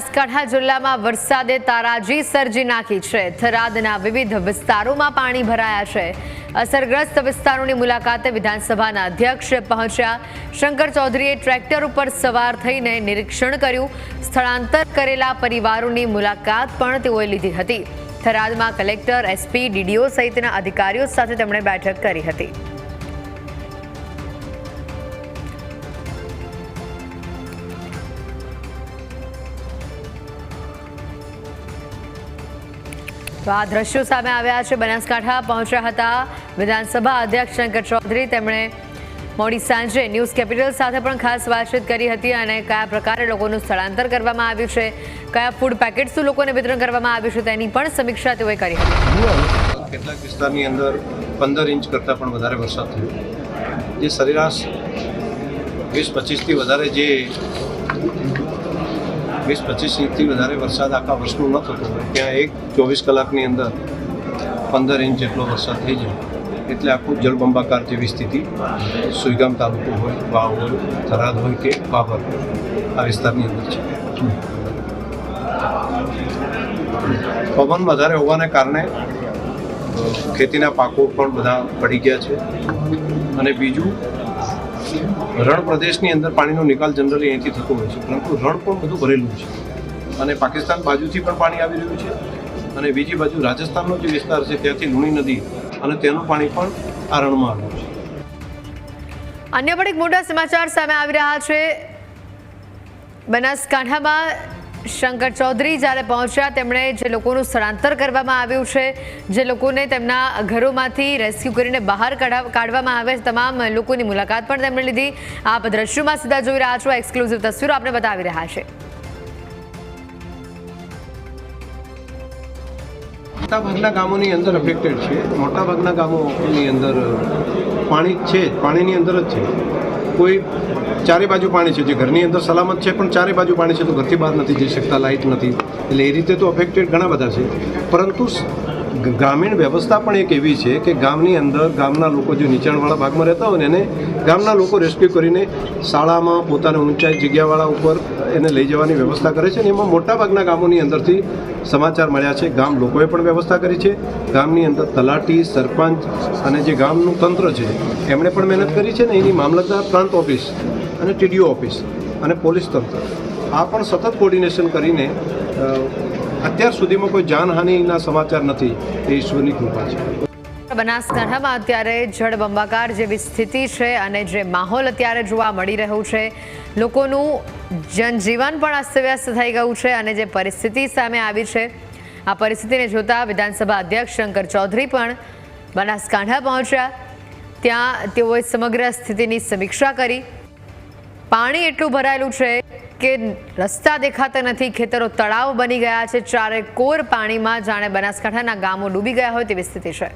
બનાસકાંઠા જિલ્લામાં વરસાદે તારાજી સર્જી નાખી છે. થરાદના વિવિધ વિસ્તારોમાં પાણી ભરાયા છે. અસરગ્રસ્ત વિસ્તારોની મુલાકાતે વિધાનસભાના અધ્યક્ષ પહોંચ્યા. શંકર ચૌધરીએ ટ્રેક્ટર ઉપર સવાર થઈને નિરીક્ષણ કર્યું. સ્થળાંતર કરેલા પરિવારોની મુલાકાત પણ તેઓએ લીધી હતી. થરાદમાં કલેક્ટર, એસપી, ડીડીઓ સહિતના અધિકારીઓ સાથે તેમણે બેઠક કરી હતી. તો આ દ્રશ્યો સામે આવ્યા છે. બનાસકાંઠા પહોંચ્યા હતા વિધાનસભા અધ્યક્ષ શંકર ચૌધરી. તેમણે મોડી સાંજે ન્યૂઝ કેપિટલ સાથે પણ ખાસ વાતચીત કરી હતી અને કયા પ્રકારે લોકોનું સ્થળાંતર કરવામાં આવ્યું છે, કયા ફૂડ પેકેટ્સનું લોકોને વિતરણ કરવામાં આવ્યું છે તેની પણ સમીક્ષા તેઓએ કરી હતી. કેટલાક વિસ્તારની અંદર પંદર ઇંચ કરતાં પણ વધારે વરસાદ થયો. જે સરેરાશ વીસ પચીસથી વધારે જે વીસ, પચીસ ઇંચથી વધારે વરસાદ આખા વર્ષનું ન થતો હોય ત્યાં એક ચોવીસ કલાકની અંદર પંદર ઇંચ જેટલો વરસાદ થઈ જાય એટલે આખું જળબંબાકાર જેવી સ્થિતિ. સુઈગામ તાલુકો હોય, વાવ હોય, થરાદ હોય કે બાબર આ વિસ્તારની અંદર છે. પવન વધારે હોવાને કારણે ખેતીના પાકો પણ બધા પડી ગયા છે. અને બીજું રણ પ્રદેશની અંદર પાણીનો નિકાલ જનરલી અહીંથી થતો હોય છે, પરંતુ રણ પણ બધું ભરેલું છે. અને પાકિસ્તાન બાજુથી પણ પાણી આવી રહ્યું છે અને બીજી બાજુ રાજસ્થાનનો જે વિસ્તાર છે, ત્યાંથી લુણી નદી અને તેનું પાણી પણ આ રણમાં આવ્યું છે. અન્ય પણ એક મોટા સમાચાર સામે આવી રહ્યા છે. બનાસકાંઠામાં શંકર ચૌધરી જ્યારે પહોંચ્યા, તેમણે જે લોકોનું સ્થળાંતર કરવામાં આવ્યું છે, જે લોકોને તેમના ઘરોમાંથી રેસ્ક્યુ કરીને બહાર કઢાવ- કાઢવામાં આવે છે, તમામ લોકોની મુલાકાત પણ તેમણે લીધી. આપ દ્રશ્યોમાં સીધા જોઈ રહ્યા છો, એક્સક્લુઝિવ તસવીરો આપણે બતાવી રહ્યા છે. મોટાભાગના ગામોની અંદર અફેક્ટેડ છે. મોટાભાગના ગામોની અંદર પાણી છે પાણીની અંદર જ છે. કોઈ ચારે બાજુ પાણી છે, જે ઘરની અંદર સલામત છે, પણ ચારે બાજુ પાણી છે, તો ઘરથી બહાર નથી જઈ શકતા, લાઇટ નથી. એટલે એ રીતે તો અફેક્ટેડ ઘણા બધા છે. પરંતુ ગ્રામીણ વ્યવસ્થા પણ એક એવી છે કે ગામની અંદર ગામના લોકો જે નીચાણવાળા ભાગમાં રહેતા હોય ને એને ગામના લોકો રેસ્ક્યુ કરીને શાળામાં પોતાની ઊંચાઈ જગ્યાવાળા ઉપર એને લઈ જવાની વ્યવસ્થા કરે છે અને એમાં મોટાભાગના ગામોની અંદરથી સમાચાર મળ્યા છે. ગામ લોકોએ પણ વ્યવસ્થા કરી છે. ગામની અંદર તલાટી, સરપંચ અને જે ગામનું તંત્ર છે, એમણે પણ મહેનત કરી છે ને એની મામલતદાર પ્રાંત ઓફિસ અને ટીડીઓ ઓફિસ અને પોલીસ તંત્ર આ પણ સતત કોર્ડિનેશન કરીને અત્યાર સુધીમાં કોઈ જાનહાનિના સમાચાર નથી. એ ઈશ્વરની કૃપા છે. બનાસકાંઠામાં અત્યારે જળબંબાકાર જેવી સ્થિતિ છે અને જે માહોલ અત્યારે જોવા મળી રહ્યું છે, લોકોનું જનજીવન પણ અસ્તવ્યસ્ત થઈ ગયું છે અને જે પરિસ્થિતિ સામે આવી છે, આ પરિસ્થિતિને જોતા વિધાનસભા અધ્યક્ષ શંકર ચૌધરી પણ બનાસકાંઠા પહોંચ્યા. ત્યાં તેઓએ સમગ્ર સ્થિતિની સમીક્ષા કરી. પાણી એટલું ભરાયેલું છે કે રસ્તા દેખાતા નથી, ખેતરો તળાવ બની ગયા છે, ચારે કોર પાણીમાં જાણે બનાસકાંઠાના ગામો ડૂબી ગયા હોય તેવી સ્થિતિ છે.